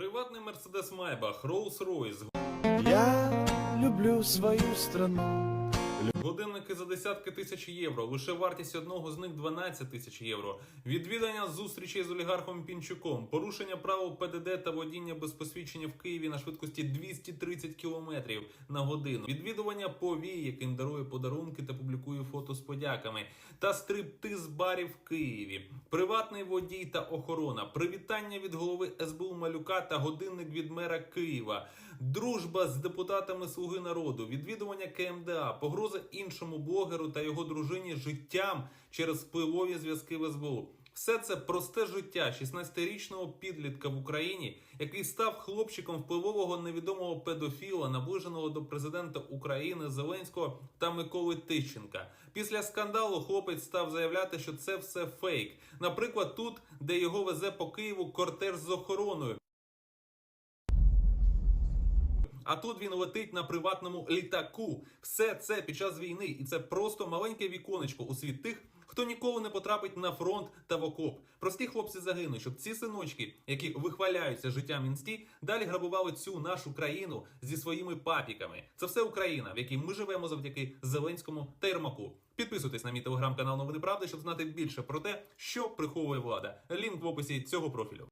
Приватний Мерседес Майбах, Rolls-Royce, Я люблю свою страну. Годинники за десятки тисяч євро. Лише вартість одного з них 12 тисяч євро. Відвідання зустрічей з олігархом Пінчуком, порушення правил ПДД та водіння без посвідчення в Києві на швидкості 230 км на годину. Відвідування повій, яким дарує подарунки та публікує фото з подяками. Та стриптиз барів в Києві. Приватний водій та охорона. Привітання від голови СБУ Малюка та годинник від мера Києва. Дружба з депутатами Слуги народу, відвідування КМДА, погрози іншому блогеру та його дружині життям через впливові зв'язки в СБУ. Все це просте життя 16-річного підлітка в Україні, який став хлопчиком впливового невідомого педофіла, наближеного до президента України Зеленського та Миколи Тищенка. Після скандалу хлопець став заявляти, що це все фейк. Наприклад, тут, де його везе по Києву кортеж з охороною. А тут він летить на приватному літаку. Все це під час війни, і це просто маленьке віконечко у світ тих, хто ніколи не потрапить на фронт та в окоп. Прості хлопці загинуть, щоб ці синочки, які вихваляються життям інсті, далі грабували цю нашу країну зі своїми папіками. Це все Україна, в якій ми живемо завдяки Зеленському та Єрмаку. Підписуйтесь на мій телеграм-канал Новини Правди, щоб знати більше про те, що приховує влада. Лінк в описі цього профілю.